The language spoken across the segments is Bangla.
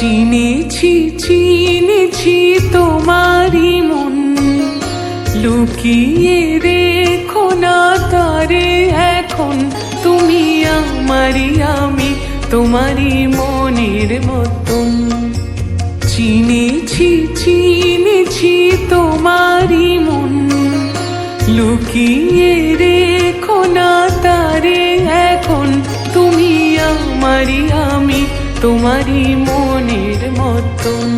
চিনেছি চিনেছি তোমারই মন। লুকিয়ে রেখো না তারে এখন। তুমি আমারই আমি, তোমারই মনের মতন। চিনেছি চিনেছি তোমারই মন। লুকিয়ে রেখো না তারে এখন। তুমি আমারই আমি তোমারই মনের মতন।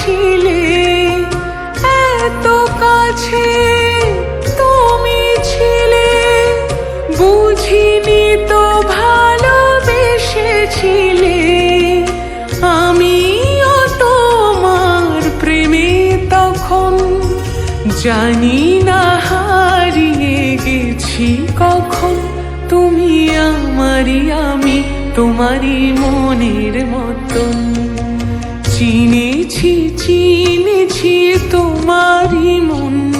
ছিলে জানি না হারিয়ে গেছি কখন। তুমি আমারই আমি, তোমারই মনের মতন। চিনেছি চিনেছি তোমারই মন।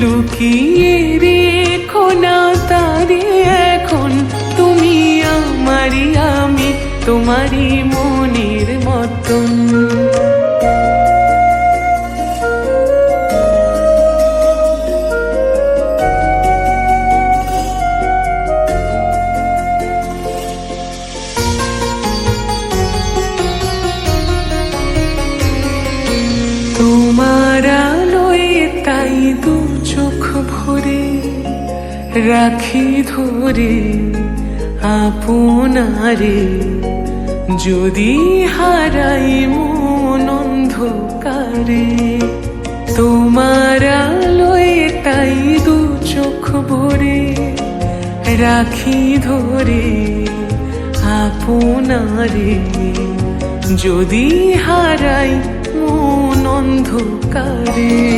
লুকিয়ে রেখো না তারে এখন। তুমি আমারই আমি, তোমারই রাখি ধরে আপনারে। যদি হারাই মন অন্ধকারে, তোমার আলোয় তাই দু চোখ ভরে রাখি ধরে আপনারে। যদি হারাই মন অন্ধকারে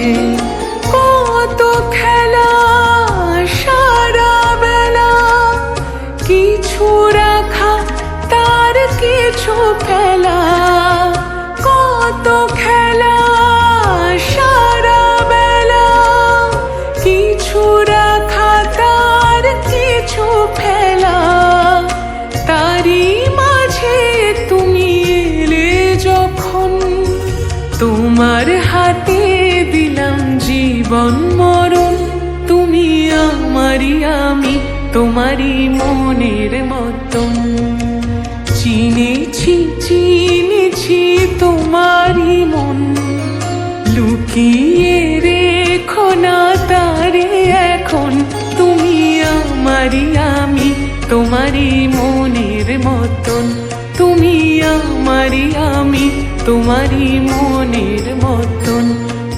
তোমার হাতে দিলাম জীবন মরণ। তুমি আমারই আমি, তোমারই মনের মতন। চিনেছি চিনেছি তোমারই মন। লুকিয়ে রেখো না তারে এখন। তুমি আমারই আমি, তোমারই মনের মতন। তুমি আমারই আমি তোমারই মনের মতন।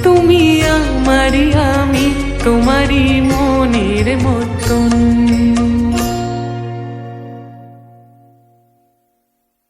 তুমি আমারি আমি তোমারই মনের মতন।